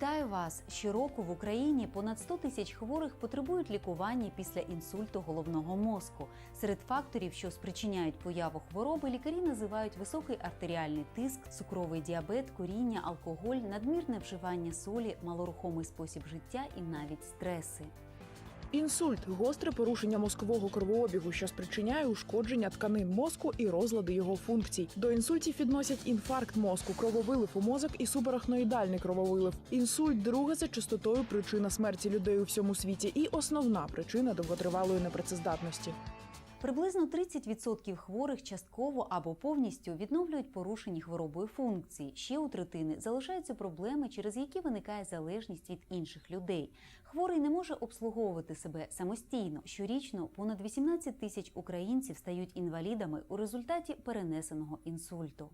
Вітаю вас! Щороку в Україні понад 100 тисяч хворих потребують лікування після інсульту головного мозку. Серед факторів, що спричиняють появу хвороби, лікарі називають високий артеріальний тиск, цукровий діабет, коріння, алкоголь, надмірне вживання солі, малорухомий спосіб життя і навіть стреси. Інсульт гостре порушення мозкового кровообігу, що спричиняє ушкодження тканин мозку і розлади його функцій. До інсультів відносять інфаркт мозку, крововилив у мозок і субарахноїдальний крововилив. Інсульт друга за частотою причина смерті людей у всьому світі і основна причина довготривалої непрацездатності. Приблизно 30% хворих частково або повністю відновлюють порушені хворобою функції. Ще у третини залишаються проблеми, через які виникає залежність від інших людей. Хворий не може обслуговувати себе самостійно. Щорічно понад 18 тисяч українців стають інвалідами у результаті перенесеного інсульту.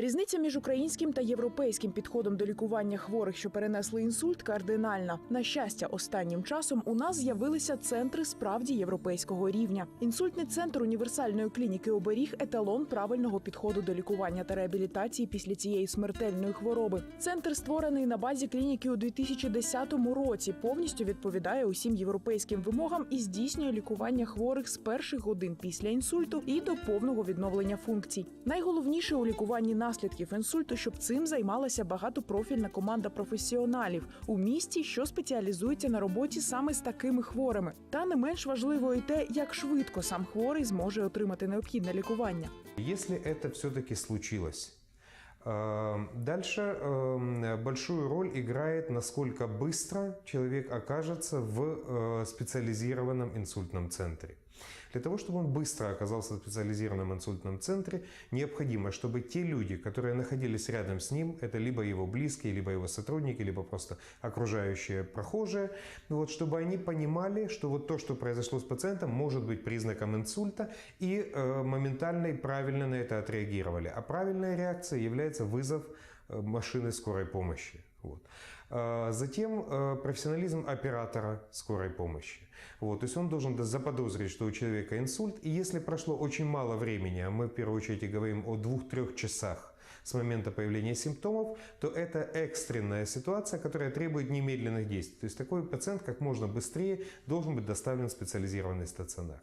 Різниця між українським та європейським підходом до лікування хворих, що перенесли інсульт, кардинальна. На щастя, останнім часом у нас з'явилися центри справді європейського рівня. Інсультний центр універсальної клініки оберіг еталон правильного підходу до лікування та реабілітації після цієї смертельної хвороби. Центр створений на базі клініки у 2010 році. Повністю відповідає усім європейським вимогам і здійснює лікування хворих з перших годин після інсульту і до повного відновлення функцій. Найголовніше у лікуванні наслідків інсульту, щоб цим займалася багатопрофільна команда професіоналів у місті, що спеціалізується на роботі саме з такими хворими. Та не менш важливо і те, як швидко сам хворий зможе отримати необхідне лікування. Если это все-таки случилось, э, дальше э, большую роль играет, насколько быстро человек окажется в э, специализированном инсультном центре. Для того, чтобы он быстро оказался в специализированном инсультном центре, необходимо, чтобы те люди, которые находились рядом с ним, это либо его близкие, либо его сотрудники, либо просто окружающие прохожие, вот, чтобы они понимали, что вот то, что произошло с пациентом, может быть признаком инсульта, и э, моментально и правильно на это отреагировали. А правильная реакция является вызов э, машины скорой помощи. Вот. А Затем э, профессионализм оператора скорой помощи. Вот. То есть он должен заподозрить, что у человека инсульт. И если прошло очень мало времени, а мы в первую очередь говорим о двух-трех часах с момента появления симптомов, то это экстренная ситуация, которая требует немедленных действий. То есть такой пациент как можно быстрее должен быть доставлен в специализированный стационар.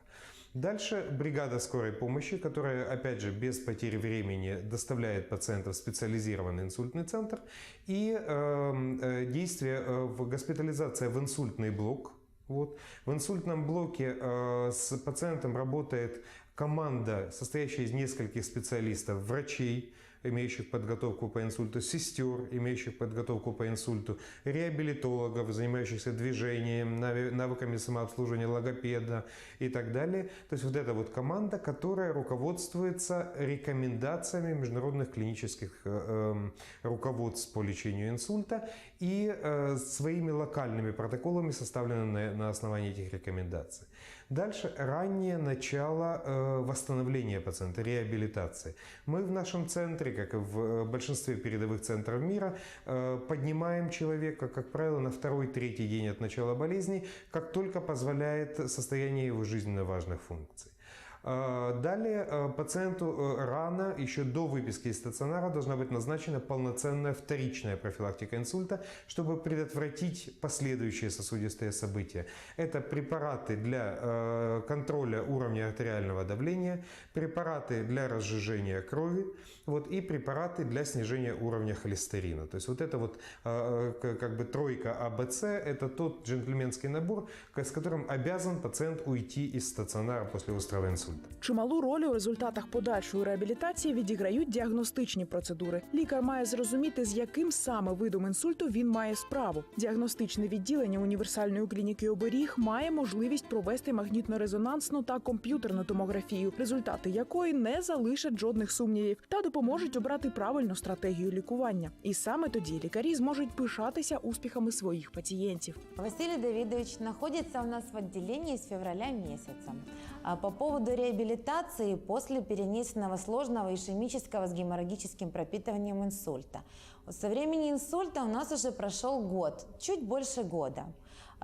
Дальше бригада скорой помощи, которая, опять же, без потери времени доставляет пациента в специализированный инсультный центр. И э, э, действие, э, в госпитализация в инсультный блок. Вот. В инсультном блоке э, с пациентом работает команда, состоящая из нескольких специалистов, врачей, имеющих подготовку по инсульту, сестер, имеющих подготовку по инсульту, реабилитологов, занимающихся движением, навыками самообслуживания, логопеда и так далее. То есть вот эта вот команда, которая руководствуется рекомендациями международных клинических э, эм, руководств по лечению инсульта и э, своими локальными протоколами, составленными на, на основании этих рекомендаций. Дальше раннее начало э, восстановления пациента, реабилитации. Мы в нашем центре, как и в э, большинстве передовых центров мира, э, поднимаем человека, как правило, на второй-третий день от начала болезни, как только позволяет состояние его жизненно важных функций. Э, Далее э, пациенту э, рано, еще до выписки из стационара, должна быть назначена полноценная вторичная профилактика инсульта, чтобы предотвратить последующие сосудистые события. Это препараты для э, контроля уровня артериального давления, препараты для разжижения крови вот, и препараты для снижения уровня холестерина. То есть вот это вот к- как бы тройка АБЦ, это тот джентльменский набор, с которым обязан пациент уйти из стационара после острого инсульта. Чималу роль у результатах подальшої реабілітації відіграють діагностичні процедури. Лікар має зрозуміти, з яким саме видом інсульту він має справу. Діагностичне відділення універсальної клініки оберіг має можливість провести магнітно-резонансну та комп'ютерну томографію, результати якої не залишать жодних сумнівів та допоможуть обрати правильну стратегію лікування. І саме тоді лікарі зможуть пишатися успіхами своїх пацієнтів. Василий Давидович находится у нас в отделении с февраля месяца. А По поводу реабилитации после перенесенного сложного ишемического с геморрагическим пропитыванием инсульта. Со времени инсульта у нас уже прошел год, чуть больше года.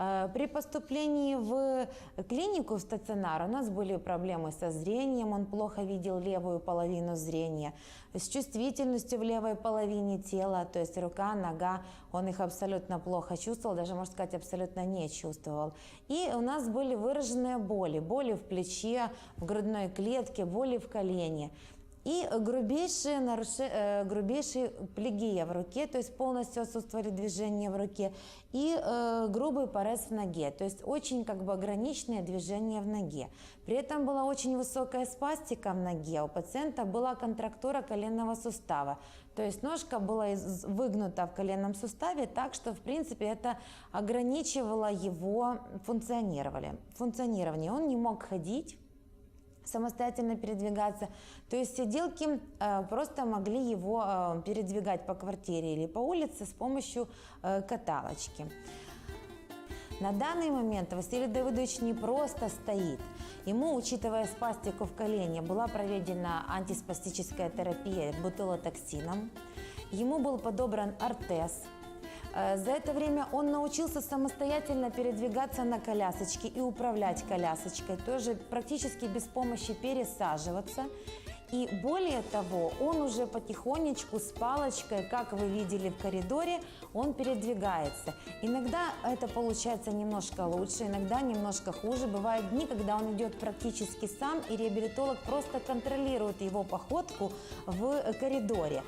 Э, При поступлении в клинику, в стационар, у нас были проблемы со зрением, он плохо видел левую половину зрения, с чувствительностью в левой половине тела, то есть рука, нога, он их абсолютно плохо чувствовал, даже, можно сказать, абсолютно не чувствовал. И у нас были выраженные боли, боли в плече, в грудной клетке, боли в колене. И грубейшие, наруши... э, грубейшие плегия в руке, то есть полностью отсутствовали движения в руке, и э, грубый порез в ноге, то есть очень как бы ограниченные движения в ноге. При этом была очень высокая спастика в ноге, у пациента была контрактура коленного сустава, то есть ножка была из- выгнута в коленном суставе так, что в принципе это ограничивало его функционирование. функционирование. Он не мог ходить, самостоятельно передвигаться. То есть сиделки э, просто могли его э, передвигать по квартире или по улице с помощью э, каталочки. На данный момент Василий Давыдович не просто стоит. Ему, учитывая спастику в колене, была проведена антиспастическая терапия бутылотоксином. Ему был подобран ортез. Э, За это время он научился самостоятельно передвигаться на колясочке и управлять колясочкой, тоже практически без помощи пересаживаться. И более того, он уже потихонечку с палочкой, как вы видели в коридоре, он передвигается. Иногда это получается немножко лучше, иногда немножко хуже. Бывают дни, когда он идет практически сам, и реабилитолог просто контролирует его походку в коридоре.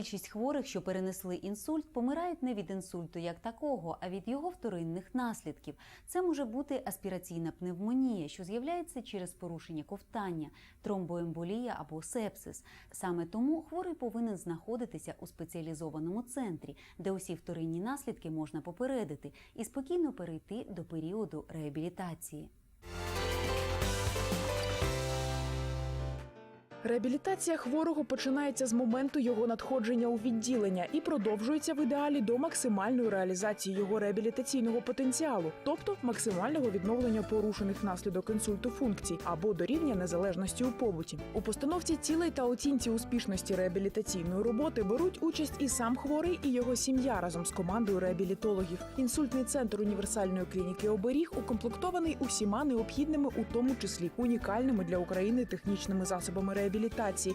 Більшість хворих, що перенесли інсульт, помирають не від інсульту як такого, а від його вторинних наслідків. Це може бути аспіраційна пневмонія, що з'являється через порушення ковтання, тромбоемболія або сепсис. Саме тому хворий повинен знаходитися у спеціалізованому центрі, де усі вторинні наслідки можна попередити і спокійно перейти до періоду реабілітації. Реабілітація хворого починається з моменту його надходження у відділення і продовжується в ідеалі до максимальної реалізації його реабілітаційного потенціалу, тобто максимального відновлення порушених внаслідок інсульту функцій або до рівня незалежності у побуті. У постановці цілей та оцінці успішності реабілітаційної роботи беруть участь і сам хворий, і його сім'я разом з командою реабілітологів. Інсультний центр універсальної клініки оберіг укомплектований усіма необхідними, у тому числі унікальними для України технічними засобами реабілітації.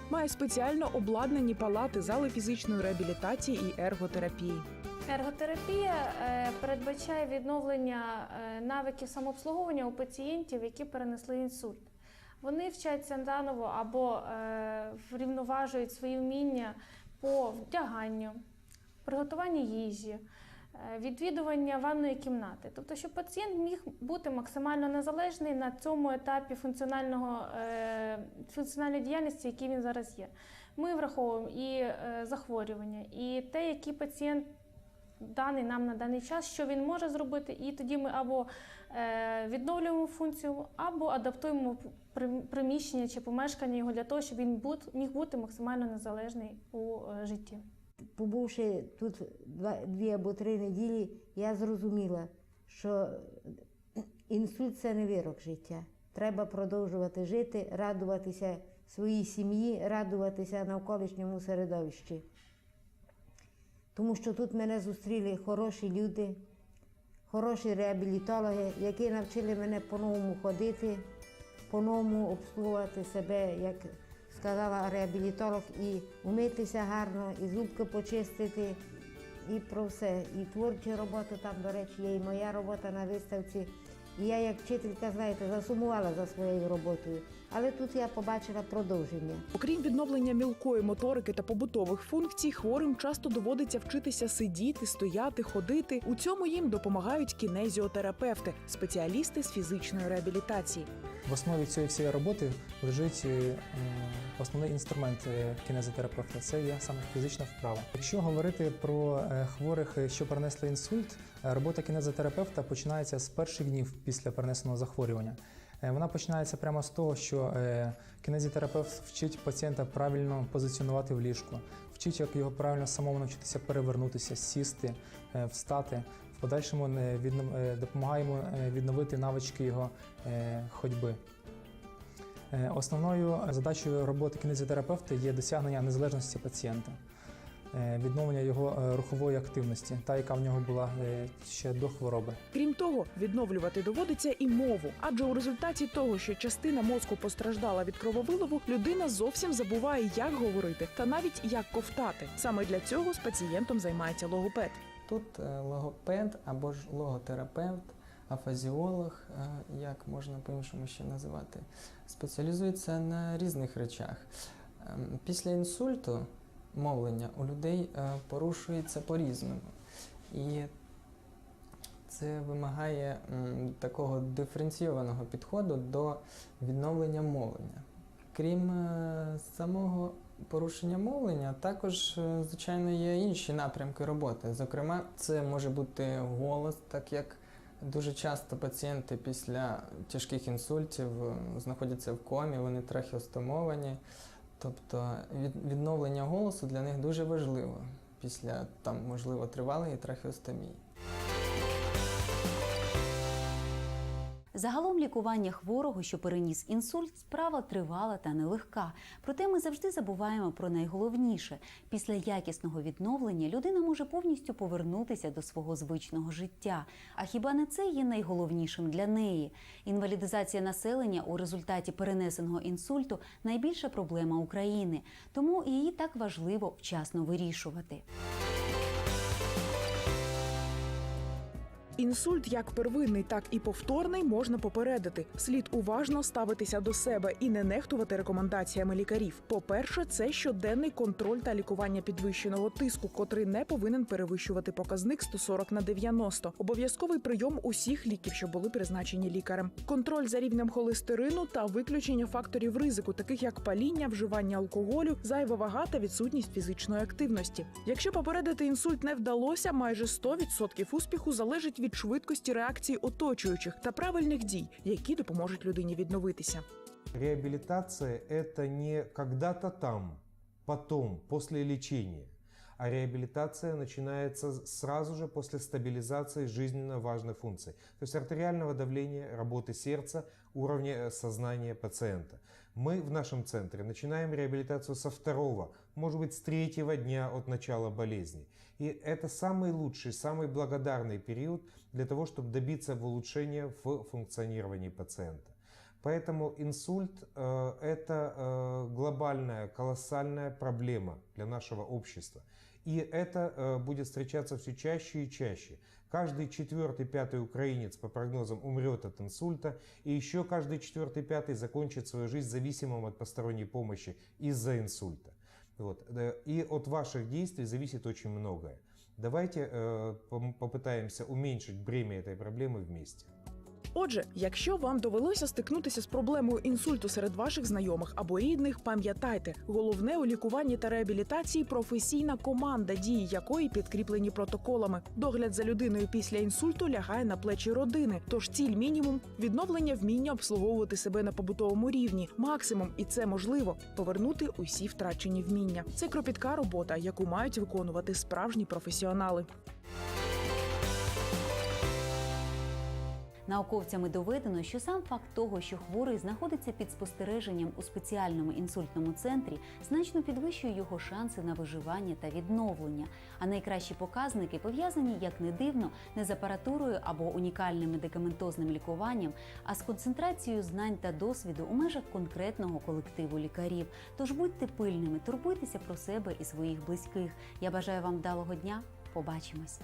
Має спеціально обладнані палати, зали фізичної реабілітації і ерготерапії. Ерготерапія е, передбачає відновлення е, навиків самообслуговування у пацієнтів, які перенесли інсульт. Вони вчаться заново або е, врівноважують свої вміння по вдяганню, приготуванню їжі, відвідування ванної кімнати. Тобто, щоб пацієнт міг бути максимально незалежний на цьому етапі функціонального, е, функціональної діяльності, який він зараз є. Ми враховуємо і е, захворювання, і те, який пацієнт даний нам на даний час, що він може зробити, і тоді ми або е, відновлюємо функцію, або адаптуємо при- приміщення чи помешкання його для того, щоб він міг бути максимально незалежний у е, житті. Побувши тут дві або три неділі, я зрозуміла, що інсульт це не вирок життя. Треба продовжувати жити, радуватися своїй сім'ї, радуватися навколишньому середовищі. Тому що тут мене зустріли хороші люди, хороші реабілітологи, які навчили мене по-новому ходити, по-новому обслуговувати себе, як сказала реабілітолог, і умитися гарно, і зубки почистити, і про все. І творчі роботи там, до речі, є і моя робота на виставці. І я, як вчителька, знаєте, засумувала за своєю роботою. Але тут я побачила продовження. Окрім відновлення мілкої моторики та побутових функцій, хворим часто доводиться вчитися сидіти, стояти, ходити. У цьому їм допомагають кінезіотерапевти, спеціалісти з фізичної реабілітації. В основі цієї всієї роботи лежить е, основний інструмент е, кінезотерапевта це є саме фізична вправа. Якщо говорити про е, хворих, що перенесли інсульт, робота кінезотерапевта починається з перших днів після перенесеного захворювання. Е, Вона починається прямо з того, що е, кінезітерапевт вчить пацієнта правильно позиціонувати в ліжку, вчить, як його правильно самому навчитися перевернутися, сісти, е, встати. В подальшому допомагаємо відновити навички його ходьби. Основною задачею роботи кінезіотерапевта є досягнення незалежності пацієнта. Е, відновлення його е, рухової активності, та яка в нього була е, ще до хвороби. Крім того, відновлювати доводиться і мову, адже у результаті того, що частина мозку постраждала від крововиливу, людина зовсім забуває, як говорити та навіть як ковтати. Саме для цього з пацієнтом займається логопед. Тут логопед або ж логотерапевт, афазіолог, як можна по-іншому ще називати, спеціалізується на різних речах. Ем, Після інсульту мовлення у людей е, порушується по-різному. І це вимагає такого диференційованого підходу до відновлення мовлення. Крім е, самого порушення мовлення, також, е, звичайно, є інші напрямки роботи. Зокрема, це може бути голос, так як дуже часто пацієнти після тяжких інсультів знаходяться в комі, вони трахеостомовані. Тобто від- відновлення голосу для них дуже важливо після там, можливо, тривалої трахеостомії. Загалом лікування хворого, що переніс інсульт, справа тривала та нелегка. Проте ми завжди забуваємо про найголовніше. Після якісного відновлення людина може повністю повернутися до свого звичного життя. А хіба не це є найголовнішим для неї? Інвалідизація населення у результаті перенесеного інсульту найбільша проблема України, тому її так важливо вчасно вирішувати. Інсульт як первинний, так і повторний можна попередити. Слід уважно ставитися до себе і не нехтувати рекомендаціями лікарів. По-перше, це щоденний контроль та лікування підвищеного тиску, котрий не повинен перевищувати показник 140 на 90. Обов'язковий прийом усіх ліків, що були призначені лікарем. Контроль за рівнем холестерину та виключення факторів ризику, таких як паління, вживання алкоголю, зайва вага та відсутність фізичної активності. Якщо попередити інсульт не вдалося, майже 100% успіху залежить від швидкості реакції оточуючих та правильних дій, які допоможуть людині відновитися. Реабилитация – это не когда-то там, потом, после лечения. А реабилитация начинается сразу же после стабилизации жизненно важных функций. То есть артериального давления, работы сердца, уровня э, сознания пациента. Мы в нашем центре начинаем реабилитацию со второго, может быть, с третьего дня от начала болезни. И это самый лучший, самый благодарный период для того, чтобы добиться улучшения в функционировании пациента. Поэтому инсульт э, это э, глобальная, колоссальная проблема для нашего общества. И это э, будет встречаться все чаще и чаще. Каждый четвертый, пятый украинец, по прогнозам, умрет от инсульта, и еще каждый четвертый, пятый закончит свою жизнь зависимым от посторонней помощи из-за инсульта. Вот. И от ваших действий зависит очень многое. Давайте э, попытаемся уменьшить бремя этой проблемы вместе. Отже, якщо вам довелося стикнутися з проблемою інсульту серед ваших знайомих або рідних, пам'ятайте, головне у лікуванні та реабілітації професійна команда, дії якої підкріплені протоколами. Догляд за людиною після інсульту лягає на плечі родини. Тож ціль мінімум відновлення вміння обслуговувати себе на побутовому рівні, максимум, і це можливо повернути усі втрачені вміння. Це кропітка робота, яку мають виконувати справжні професіонали. Науковцями доведено, що сам факт того, що хворий знаходиться під спостереженням у спеціальному інсультному центрі, значно підвищує його шанси на виживання та відновлення. А найкращі показники пов'язані, як не дивно, не з апаратурою або унікальним медикаментозним лікуванням, а з концентрацією знань та досвіду у межах конкретного колективу лікарів. Тож будьте пильними, турбуйтеся про себе і своїх близьких. Я бажаю вам вдалого дня. Побачимось.